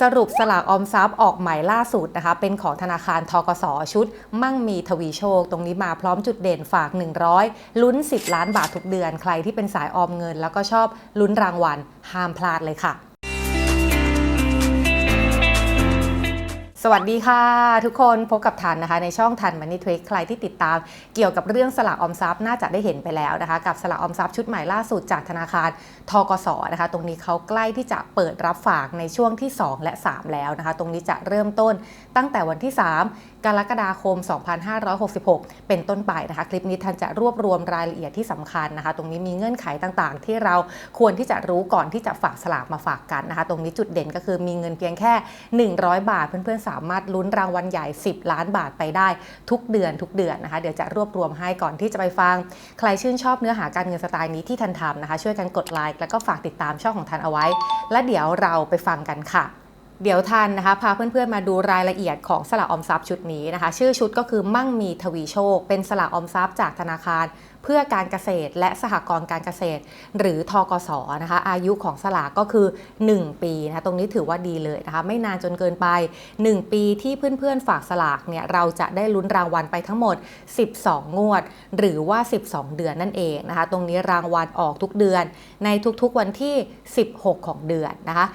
สรุปสลากออมทรัพย์ออกใหม่ล่าสุดนะคะ เป็นของธนาคารทกสชุด มั่งมีทวีโชค ตรงนี้มาพร้อมจุดเด่นฝาก 100 ลุ้น 10 ล้านบาททุกเดือน ใครที่เป็นสายออมเงิน แล้วก็ชอบลุ้นรางวัลห้ามพลาดเลยค่ะ สวัสดีค่ะ ทุกคนพบกับทันนะคะ ในช่องทันมันนี่ทวิคใครที่ติดตามเกี่ยวกับเรื่องสลากออมทรัพย์น่าจะได้เห็นไปแล้วนะคะ กับสลากออมทรัพย์ชุดใหม่ล่าสุดจากธนาคารทกสนะคะ ตรงนี้เขาใกล้ที่จะเปิดรับฝากในช่วงที่ 2 และ 3 แล้วนะคะ ตรงนี้จะเริ่มต้นตั้งแต่วันที่ 3 กรกฎาคม 2566 เป็นต้นไปนะคะ คลิปนี้ทันจะรวบรวมรายละเอียดที่สำคัญนะคะ ตรงนี้มีเงื่อนไขต่างๆ ที่เราควรที่จะรู้ก่อนที่จะฝากสลากมาฝากกันนะคะ ตรงนี้จุดเด่นก็คือมีเงินเพียงแค่ 100 บาท เพื่อนๆ สามารถลุ้นรางวัลใหญ่ 10 ล้านบาทไปได้ทุกเดือนทุกเดือนนะคะ เดี๋ยวจะรวบรวมให้ก่อนที่จะไปฟัง ใครชื่นชอบเนื้อหาการเงินสไตล์นี้ที่ทันทำนะคะ ช่วยกันกดไลค์แล้วก็ฝากติดตามช่องของทันเอาไว้ และเดี๋ยวเราไปฟังกันค่ะ เดี๋ยวทันนะคะพาเพื่อนๆมาดูรายละเอียดของสลากออมทรัพย์ชุดนี้นะคะ ชื่อชุดก็คือมั่งมีทวีโชค เป็นสลากออมทรัพย์จากธนาคาร เพื่อการเกษตร และสหกรณ์การเกษตร หรือทกสนะคะ อายุของสลากก็คือ 1 ปีนะคะตรงนี้ถือว่าดีเลยนะคะ ไม่นานจนเกินไป 1 ปีที่เพื่อนๆฝากสลากเนี่ยเราจะได้ลุ้นรางวัลไปทั้งหมด 12 งวด หรือว่า 12 เดือนนั่นเองนะคะ ตรงนี้รางวัลออกทุกเดือน ในทุกๆวันที่ 16 ของเดือนนะคะ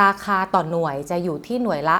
ราคาต่อหน่วยจะอยู่ที่หน่วยละ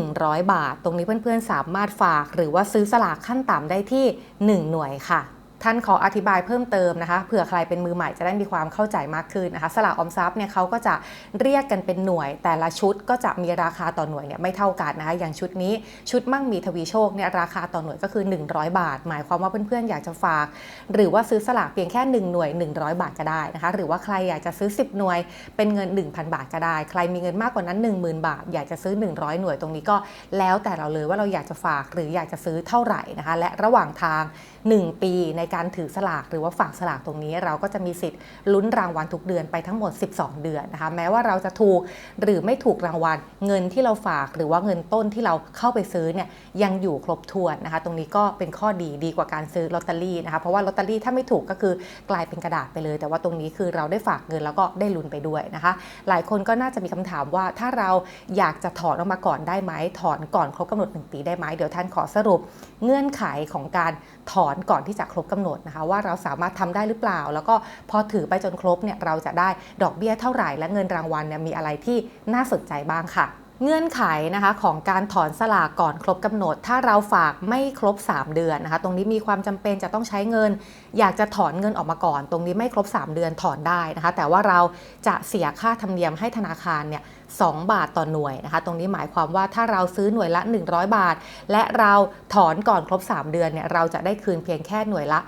100 บาท ตรงนี้เพื่อนๆสามารถฝาก หรือว่าซื้อสลากขั้นต่ำได้ที่ 1 หน่วยค่ะ ท่านขออธิบายเพิ่มเติมนะคะเผื่อใครเป็นมือใหม่จะได้มีความเข้าใจมากขึ้นนะคะสลากออมทรัพย์เนี่ยเขาก็จะเรียกกันเป็นหน่วย แต่ละชุดก็จะมีราคาต่อหน่วยเนี่ยไม่เท่ากันนะคะอย่างชุดนี้ชุดมั่งมีทวีโชคเนี่ยราคาต่อหน่วยก็คือ 100 บาท หมายความว่าเพื่อนๆอยากจะฝาก หรือว่าซื้อสลากเพียงแค่ 1 หน่วย 100 บาทก็ได้นะคะหรือว่าใครอยากจะซื้อ 10 หน่วยเป็นเงิน 1,000 บาทก็ได้ ใครมีเงินมากกว่านั้น 10,000 บาท อยากจะซื้อ 100 หน่วยตรงนี้ก็ แล้วแต่เราเลยว่าเราอยากจะฝากหรืออยากจะซื้อเท่าไหร่นะคะและระหว่างทาง1 ปีในการถือสลากหรือว่าฝากสลากตรงนี้ เราก็จะมีสิทธิ์ลุ้นรางวัลทุกเดือนไปทั้งหมด 12 เดือนนะคะแม้ว่าเราจะถูกหรือไม่ถูกรางวัลเงินที่เราฝากหรือว่าเงินต้นที่เราเข้าไปซื้อเนี่ยยังอยู่ครบถ้วนนะคะตรงนี้ก็เป็นข้อดีดีกว่าการซื้อลอตเตอรี่นะคะเพราะว่าลอตเตอรี่ถ้าไม่ถูกก็คือกลายเป็นกระดาษไปเลย แต่ว่าตรงนี้คือเราได้ฝากเงินแล้วก็ได้ลุ้นไปด้วยนะคะ หลายคนก็น่าจะมีคำถามว่าถ้าเราอยากจะถอนออกมาก่อนได้ไหมถอนก่อนครบกำหนด 1 ปีได้ไหมเดี๋ยวท่านขอสรุปเงื่อนไขของการ ถอนก่อนที่จะครบกำหนดนะคะว่าเราสามารถทำได้หรือเปล่า แล้วก็พอถือไปจนครบเนี่ยเราจะได้ดอกเบี้ยเท่าไหร่และเงินรางวัลเนี่ยมีอะไรที่น่าสนใจบ้างค่ะ เงื่อนไขนะคะของการถอนสลากก่อนครบกำหนด ถ้าเราฝากไม่ครบ 3 เดือนนะคะ ตรงนี้มีความจำเป็นจะต้องใช้เงิน อยากจะถอนเงินออกมาก่อน ตรงนี้ไม่ครบ 3 เดือนถอนได้นะคะ แต่ว่าเราจะเสียค่าธรรมเนียมให้ธนาคารเนี่ย2บาทต่อหน่วยนะคะ ตรงนี้หมายความว่าถ้าเราซื้อหน่วยละ 100 บาท และเราถอนก่อนครบ 3 เดือนเนี่ยเราจะได้คืนเพียงแค่หน่วยละ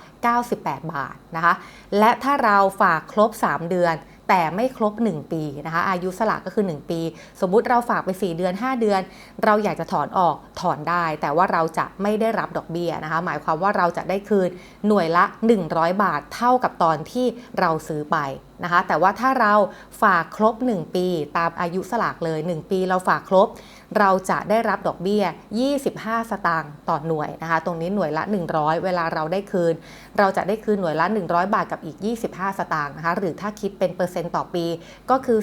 98 บาทนะคะ และถ้าเราฝากครบ 3 เดือน แต่ไม่ครบ 1 ปีนะคะอายุสลากก็คือ 1 ปี สมมุติเราฝากไป 4 เดือน 5 เดือน เราอยากจะถอนออกถอนได้ แต่ว่าเราจะไม่ได้รับดอกเบี้ยนะคะหมายความว่าเราจะได้คืนหน่วยละ 100 บาทเท่ากับตอนที่เราซื้อไปนะคะแต่ว่าถ้าเราฝากครบ 1 ปี ตามอายุสลากเลย 1 ปีเราฝากครบ เราจะได้รับดอกเบี้ย 25 สตางค์ต่อหน่วยนะคะ ตรงนี้หน่วยละ 100 เวลาเราได้คืน เราจะได้คืนหน่วยละ 100 บาทกับอีก 25 สตางค์นะคะ หรือถ้าคิดเป็นเปอร์เซ็นต์ต่อปี ก็คือ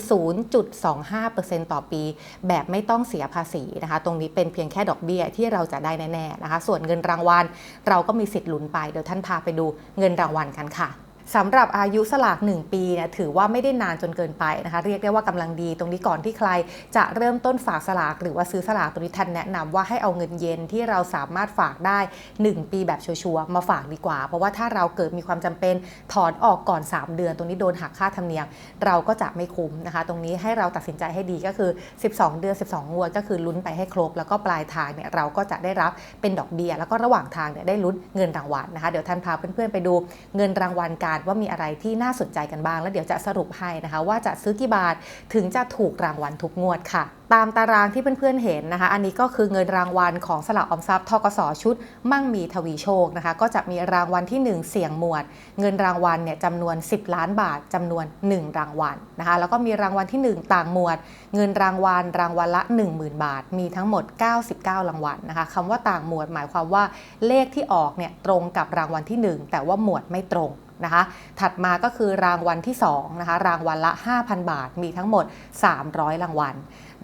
0.25%ต่อปี แบบไม่ต้องเสียภาษีนะคะ ตรงนี้เป็นเพียงแค่ดอกเบี้ยที่เราจะได้แน่ๆนะคะ ส่วนเงินรางวัลเราก็มีสิทธิ์ลุ้นไป เดี๋ยวท่านพาไปดูเงินรางวัลกันค่ะ สำหรับอายุสลาก 1 ปีเนี่ยถือว่าไม่ได้นานจนเกินไปนะคะเรียกได้ว่ากำลังดีตรงนี้ก่อนที่ใคร จะเริ่มต้นฝากสลาก หรือว่าซื้อสลากตรงนี้ท่านแนะนำว่าให้เอาเงินเย็นที่เราสามารถฝากได้ 1 ปีแบบชัวร์ๆมาฝากดีกว่า เพราะว่าถ้าเราเกิดมีความจำเป็นถอนออกก่อน 3 เดือน ตรงนี้โดนหักค่าธรรมเนียมเราก็จะไม่คุ้มนะคะ ตรงนี้ให้เราตัดสินใจให้ดีก็คือ 12 เดือน 12 งวดก็คือลุ้นไปให้ครบ แล้วก็ปลายทางเนี่ยเราก็จะได้รับเป็นดอกเบี้ยแล้วก็ระหว่างทางเนี่ยได้ลุ้นเงินรางวัลนะคะเดี๋ยวท่านพาเพื่อนๆไปดูเงินรางวัลการว่ามีอะไรที่น่าสนใจกันบ้าง แล้วเดี๋ยวจะสรุปให้นะคะว่าจะซื้อกี่บาทถึงจะถูกรางวัลทุกงวดค่ะ ตามตารางที่เพื่อนๆเห็นนะคะ อันนี้ก็คือเงินรางวัลของสลากออมทรัพย์ทกสชุด มั่งมีทวีโชคนะคะ ก็จะมีรางวัลที่ 1 เสี่ยงหมวด เงินรางวัลเนี่ยจำนวน 10 ล้านบาทจำนวน 1 รางวัลนะคะ แล้วก็มีรางวัลที่ 1 ต่างหมวด เงินรางวัลรางวัลละ 10,000 บาท มีทั้งหมด 99 รางวัลนะคะคำว่าต่างหมวดหมายความว่าเลขที่ออกเนี่ยตรงกับรางวัลที่ 1 แต่ว่าหมวดไม่ตรง นะคะ ถัดมาก็คือรางวัลที่2นะคะรางวัลละ 5,000 บาท มีทั้งหมด 300 รางวัล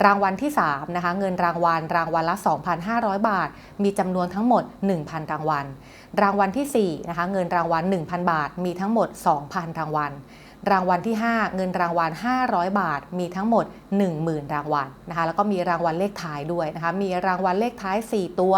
รางวัลที่3นะคะเงินรางวัลรางวัลละ 2,500 บาท มีจำนวนทั้งหมด 1,000 รางวัล รางวัลที่4นะคะเงินรางวัล 1,000 บาท มีทั้งหมด 2,000 รางวัล รางวัลที่ 5 เงินรางวัล 500 บาท มีทั้งหมด 10,000 รางวัลนะคะแล้วก็มีรางวัลเลขท้ายด้วยนะคะมีรางวัลเลขท้าย 4 ตัว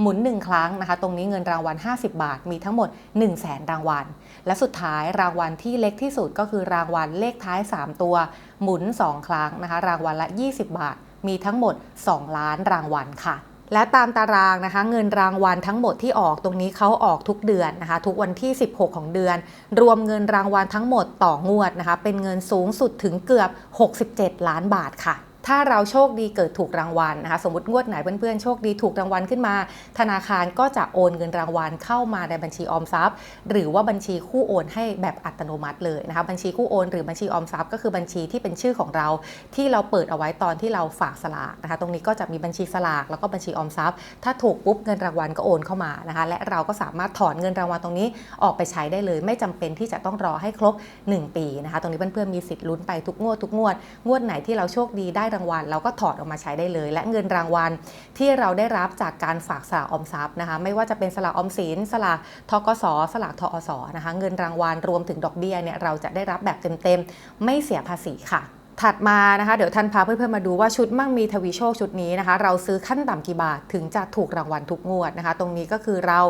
หมุน 1 ครั้งนะคะตรงนี้เงินรางวัล 50 บาท มีทั้งหมด 1 0 0 0 0แสนรางวัล และสุดท้ายรางวัลที่เล็กที่สุดก็คือรางวัลเลขท้าย 3 ตัว หมุน 2 ครั้งนะคะรางวัลละ 20 บาท มีทั้งหมด 2 ล้านรางวัลค่ะ และตามตารางนะคะเงินรางวัลทั้งหมดที่ออกตรงนี้เขาออกทุกเดือนนะคะทุกวันที่ 16 ของเดือน รวมเงินรางวัลทั้งหมดต่องวดนะคะเป็นเงินสูงสุดถึงเกือบ 67 ล้านบาทค่ะ ถ้าเราโชคดีเกิดถูกรางวัลนะคะสมมติงวดไหนเพื่อนๆโชคดีถูกรางวัลขึ้นมา ธนาคารก็จะโอนเงินรางวัลเข้ามาในบัญชีออมทรัพย์ หรือว่าบัญชีคู่โอนให้แบบอัตโนมัติเลยนะคะบัญชีคู่โอนหรือบัญชีออมทรัพย์ก็คือบัญชีที่เป็นชื่อของเรา ที่เราเปิดเอาไว้ตอนที่เราฝากสลากนะคะตรงนี้ก็จะมีบัญชีสลากแล้วก็บัญชีออมทรัพย์ ถ้าถูกปุ๊บเงินรางวัลก็โอนเข้ามานะคะและเราก็สามารถถอนเงินรางวัลตรงนี้ออกไปใช้ได้เลย ไม่จำเป็นที่จะต้องรอให้ครบ 1 ปีนะคะตรงนี้เพื่อนๆมีสิทธิ์ลุ้นไปทุกงวดทุกงวดงวดไหนที่เราโชคดีได้างวัล เราก็ถอดออกมาใช้ได้เลย และเงินรางวัลที่เราได้รับจากการฝากสลากออมทรัพย์นะคะ ไม่ว่าจะเป็นสลากออมสินสลากทกสสลากทอสนะคะ เงินรางวัลรวมถึงดอกเบี้ยเนี่ยเราจะได้รับแบบเต็มๆไม่เสียภาษีค่ะ ถัดมานะคะ เดี๋ยวท่านพาเพื่อนๆมาดูว่าชุดมั่งมีทวีโชคชุดนี้นะคะ เราซื้อขั้นต่ำกี่บาทถึงจะถูกรางวัลทุกงวดนะคะ ตรงนี้ก็คือเรา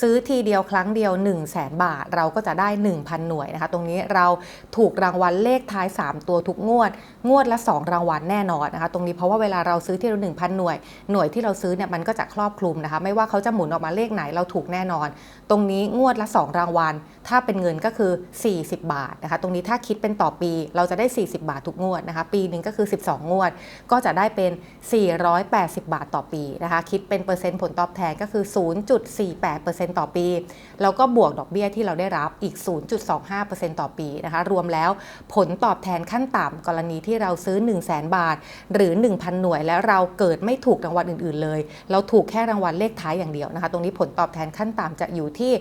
ซื้อทีเดียวครั้งเดียว 1 0 0 0 0แบาท เราก็จะได้ 1,000 หน่วยนะคะ ตรงนี้เราถูกรางวัลเลขท้าย 3 ตัวทุกงวด งวดละ 2 รางวัลแน่นอนนะคะ ตรงนี้เพราะว่าเวลาเราซื้อที่เรา1,000 หน่วย หน่วยที่เราซื้อเนี่ยมันก็จะครอบคลุมนะคะ ไม่ว่าเขาจะหมุนออกมาเลขไหนเราถูกแน่นอน ตรงนี้งวดละ 2 รางวัล ถ้าเป็นเงินก็คือ 40 บาทนะคะ ตรงนี้ถ้าคิดเป็นต่อปีเราจะได้ 40 บาททุกงวดนะคะ ปีหนึ่งก็คือ 12 งวด ก็จะได้เป็น 480 บาทต่อปีนะคะ คิดเป็นเปอร์เซ็นต์ผลตอบแทนก็คือ 0.48%ต่อปี แล้วก็บวกดอกเบี้ยที่เราได้รับอีก 0.25%ต่อปีนะคะ รวมแล้วผลตอบแทนขั้นต่ำกรณีที่เราซื้อ 1 0 0 0 0แบาท หรือ 1,000 หน่วย แล้วเราเกิดไม่ถูกรางวัลอื่น ๆ เลย เราถูกแค่รางวัลเลขท้ายอย่างเดียวนะคะ ตรงนี้ผลตอบแทนขั้นต่ำจะอยู่ที่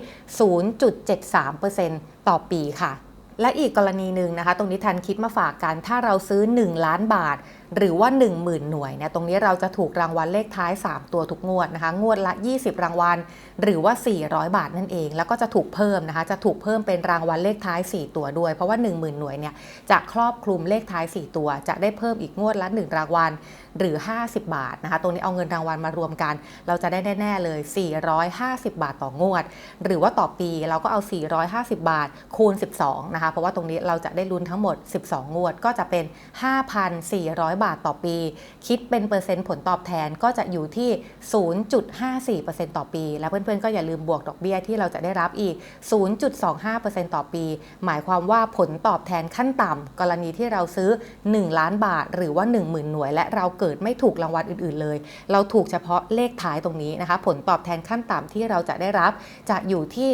0.73%ต่อปีค่ะ และอีกกรณีหนึ่งนะคะ ตรงนี้ทันคิดมาฝากกัน ถ้าเราซื้อ 1 ล้านบาทหรือว่า 10,000 หน่วยเนี่ยตรงนี้เราจะถูกรางวัลเลขท้าย 3 ตัวทุกงวดนะคะ งวดละ 20 รางวัล หรือว่า 400 บาทนั่นเอง แล้วก็จะถูกเพิ่มนะคะ จะถูกเพิ่มเป็นรางวัลเลขท้าย 4 ตัวด้วย เพราะว่า 10,000 หน่วยเนี่ยจะครอบคลุมเลขท้าย 4 ตัว จะได้เพิ่มอีกงวดละ 1 รางวัลหรือ 50 บาทนะคะ ตรงนี้เอาเงินรางวัลมารวมกัน เราจะได้แน่ ๆ เลย 450 บาทต่องวด หรือว่าต่อปีเราก็เอา 450 บาท คูณ 12 นะคะ เพราะว่าตรงนี้เราจะได้ลุ้นทั้งหมด 12 งวด ก็จะเป็น 5,400บาทต่อปี คิดเป็นเปอร์เซ็นต์ผลตอบแทนก็จะอยู่ที่ 0.54%ต่อปี แล้วเพื่อนๆ ก็อย่าลืมบวกดอกเบี้ยที่เราจะได้รับอีก 0.25%ต่อปี หมายความว่าผลตอบแทนขั้นต่ำกรณีที่เราซื้อ 1 ล้านบาท หรือว่า 10,000 หน่วย และเราเกิดไม่ถูกรางวัลอื่นๆเลย เราถูกเฉพาะเลขท้ายตรงนี้นะคะ ผลตอบแทนขั้นต่ำที่เราจะได้รับจะอยู่ที่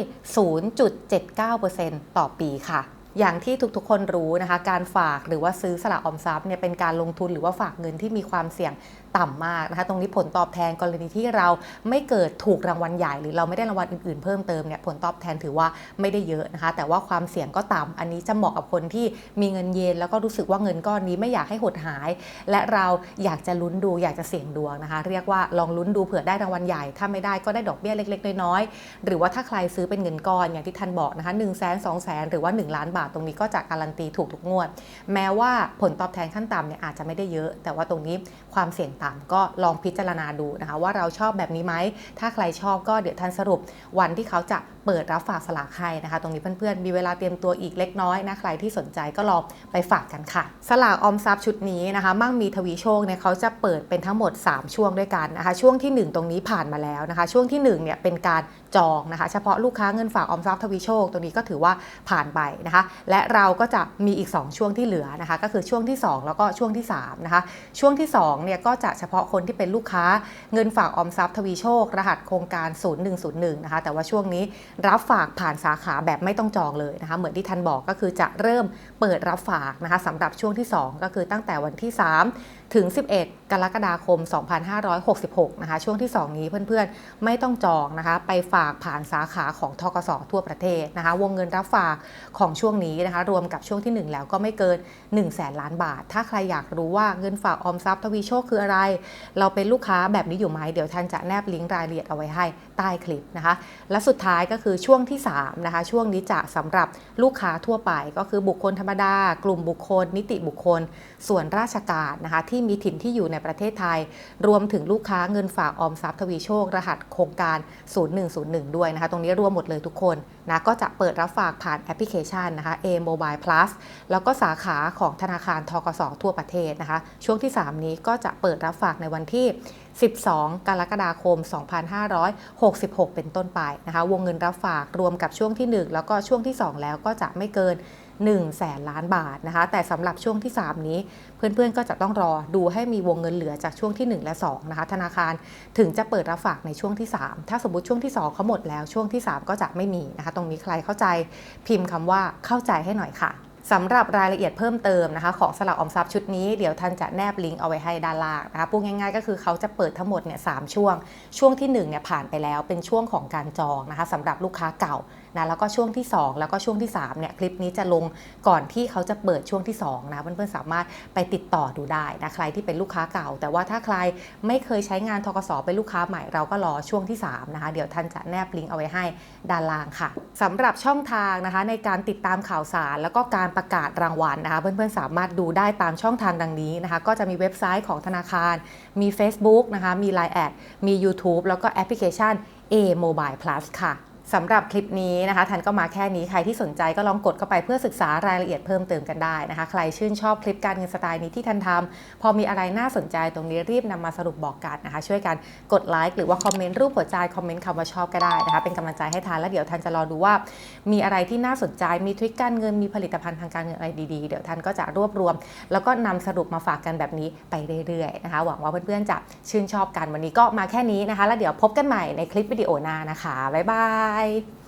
0.79%ต่อปีค่ะ อย่างที่ทุกๆ คนรู้นะคะ การฝากหรือว่าซื้อสลากออมทรัพย์เนี่ยเป็นการลงทุนหรือว่าฝากเงินที่มีความเสี่ยง ต่ำมากนะคะตรงนี้ผลตอบแทนกรณีที่เราไม่เกิดถูกรางวัลใหญ่ หรือเราไม่ได้รางวัลอื่นๆ เพิ่มเติมเนี่ยผลตอบแทนถือว่าไม่ได้เยอะนะคะ แต่ว่าความเสี่ยงก็ต่ำอันนี้จะเหมาะกับคนที่มีเงินเย็น แล้วก็รู้สึกว่าเงินก้อนนี้ไม่อยากให้หดหาย และเราอยากจะลุ้นดูอยากจะเสี่ยงดวงนะคะ เรียกว่าลองลุ้นดูเผื่อได้รางวัลใหญ่ ถ้าไม่ได้ก็ได้ดอกเบี้ยเล็ก ๆ น้อยๆหรือว่าถ้าใครซื้อเป็นเงินก้อนอย่างที่ท่านบอกนะคะ1นึ่งแสนสองแสนหรือว่า 1 ล้านบาทตรงนี้ก็จะการันตีถูกทุกงวด แม้ว่าผลตอบแทนขั้นต่ำเนี่ยอาจจะไม่ได้เยอะ แต่ว่าตรงนี้ความเสี่ยงต่ำก็ลองพิจารณาดูนะคะ ว่าเราชอบแบบนี้ไหม ถ้าใครชอบก็เดี๋ยวท่านสรุปวันที่เขาจะเปิดรับฝากสลากให้นะคะ ตรงนี้เพื่อนๆ มีเวลาเตรียมตัวอีกเล็กน้อยนะ ใครที่สนใจก็ลองไปฝากกันค่ะ สลากออมทรัพย์ชุดนี้นะคะ มั่งมีทวีโชคเนี่ยเขาจะเปิดเป็นทั้งหมด 3 ช่วงด้วยกันนะคะ ช่วงที่ 1 ตรงนี้ผ่านมาแล้วนะคะ ช่วงที่1เนี่ยเป็นการจองนะคะ เฉพาะลูกค้าเงินฝากออมทรัพย์ทวีโชค ตรงนี้ก็ถือว่าผ่านไปนะคะ และเราก็จะมีอีก 2 ช่วงที่เหลือนะคะ ก็คือช่วงที่ 2 แล้วก็ช่วงที่3นะคะ ช่วงที่2เนี่ยก็จะเฉพาะคนที่เป็นลูกค้าเงินฝากออมทรัพย์ทวีโชค รหัสโครงการ 0101 นะคะ แต่ว่าช่วงนี้รับฝากผ่านสาขาแบบไม่ต้องจองเลยนะคะ เหมือนที่ท่านบอกก็คือจะเริ่มเปิดรับฝากนะคะสำหรับช่วงที่ 2 ก็คือตั้งแต่วันที่ 3 ถึง 11 กรกฎาคม 2566 นะคะ ช่วงที่ 2 นี้เพื่อนๆ ไม่ต้องจองนะคะ ไปฝากผ่านสาขาของทกสทั่วประเทศนะคะ วงเงินรับฝากของช่วงนี้นะคะ รวมกับช่วงทีหนึ่1 แล้วก็ไม่เกิน 1 0 0 0 0แสนล้านบาท ถ้าใครอยากรู้ว่าเงินฝากออมทรัพย์ทวีโชคคืออะไร เราเป็นลูกค้าแบบนี้อยู่ไหม เดี๋ยวท่านจะแนบลิงก์รายละเอียดเอาไว้ให้ใต้คลิปนะคะ และสุดท้ายก็คือช่วงที่ 3 นะคะ ช่วงนี้จะสำหรับลูกค้าทั่วไป ก็คือบุคคลธรรมดา กลุ่มบุคคล นิติบุคคล ส่วนราชการนะคะที่มีถิ่นที่อยู่ในประเทศไทย รวมถึงลูกค้าเงินฝากออมทรัพย์ทวีโชค รหัสโครงการ 0101 ด้วยนะคะ ตรงนี้รวมหมดเลยทุกคนนะก็จะเปิดรับฝากผ่านแอปพลิเคชันนะคะ A Mobile Plus แล้วก็สาขาของธนาคารทกสทั่วประเทศนะคะ ช่วงที่ 3 นี้ก็จะเปิดรับฝากในวันที่ 12 กรกฎาคม 2566 เป็นต้นไปนะคะ วงเงินรับฝากรวมกับช่วงที่ 1 แล้วก็ช่วงที่ 2 แล้วก็จะไม่เกิน 1แสนล้านบาทนะคะ แต่สำหรับช่วงที่ 3 นี้ เพื่อนๆก็จะต้องรอดูให้มีวงเงินเหลือจากช่วงที่ 1 และ2นะคะธนาคารถึงจะเปิดรับฝากในช่วงที่ 3 ถ้าสมมติช่วงที่ 2เขาหมดแล้วช่วงที่ 3 ก็จะไม่มีนะคะ ตรงนี้ใครเข้าใจพิมพ์คำว่าเข้าใจให้หน่อยค่ะ สำหรับรายละเอียดเพิ่มเติมนะคะ ของสลักออมทรัพย์ชุดนี้เดี๋ยวท่านจะแนบลิงก์เอาไว้ให้ด้านล่างนะคะพูดง่ายๆ ก็คือเขาจะเปิดทั้งหมดเนี่ยสามช่วง ช่วงที่1เนี่ยผ่านไปแล้วเป็นช่วงของการจองนะคะสำหรับลูกค้าเก่านะแล้วก็ช่วงที่ 2 แล้วก็ช่วงที่3เนี่ยคลิปนี้จะลงก่อนที่เขาจะเปิดช่วงที่2นะเพื่อนๆสามารถไปติดต่อดูได้นะใครที่เป็นลูกค้าเก่า แต่ว่าถ้าใครไม่เคยใช้งานทกสเป็นลูกค้าใหม่เราก็รอช่วงที่3นะคะเดี๋ยวท่านจะแนบลิงก์เอาไว้ให้ด้านล่างค่ะสำหรับช่องทางนะคะในการติดตามข่าวสารแล้วก็การประกาศรางวัลนะคะ เพื่อนๆ สามารถดูได้ตามช่องทางดังนี้นะคะ ก็จะมีเว็บไซต์ของธนาคาร มี Facebook นะคะ มี Line แอดมี YouTube แล้วก็แอปพลิเคชัน A Mobile Plus ค่ะ สำหรับคลิปนี้นะคะทันก็มาแค่นี้ใครที่สนใจก็ลองกดเข้าไปเพื่อศึกษารายละเอียดเพิ่มเติมกันได้นะคะ ใครชื่นชอบคลิปการเงินสไตล์นี้ที่ทันทำพอมีอะไรน่าสนใจตรงนี้รีบนำมาสรุปบอกกันนะคะ ช่วยกันกดไลค์หรือว่าคอมเมนต์รูปหัวใจคอมเมนต์คำว่าชอบก็ได้นะคะ เป็นกำลังใจให้ทันแล้วเดี๋ยวทันจะรอดูว่า มีอะไรที่น่าสนใจมีทริคการเงินมีผลิตภัณฑ์ทางการเงินอะไรดีๆเดี๋ยวทันก็จะรวบรวม แล้วก็นำสรุปมาฝากกันแบบนี้ไปเรื่อยๆนะคะหวังว่าเพื่อนๆจะชื่นชอบกันวันนี้ก็มาแค่นี้นะคะ แล้วเดี๋ยวพบกันใหม่ในคลิปวิดีโอหน้านะคะบ๊ายบาย Bye.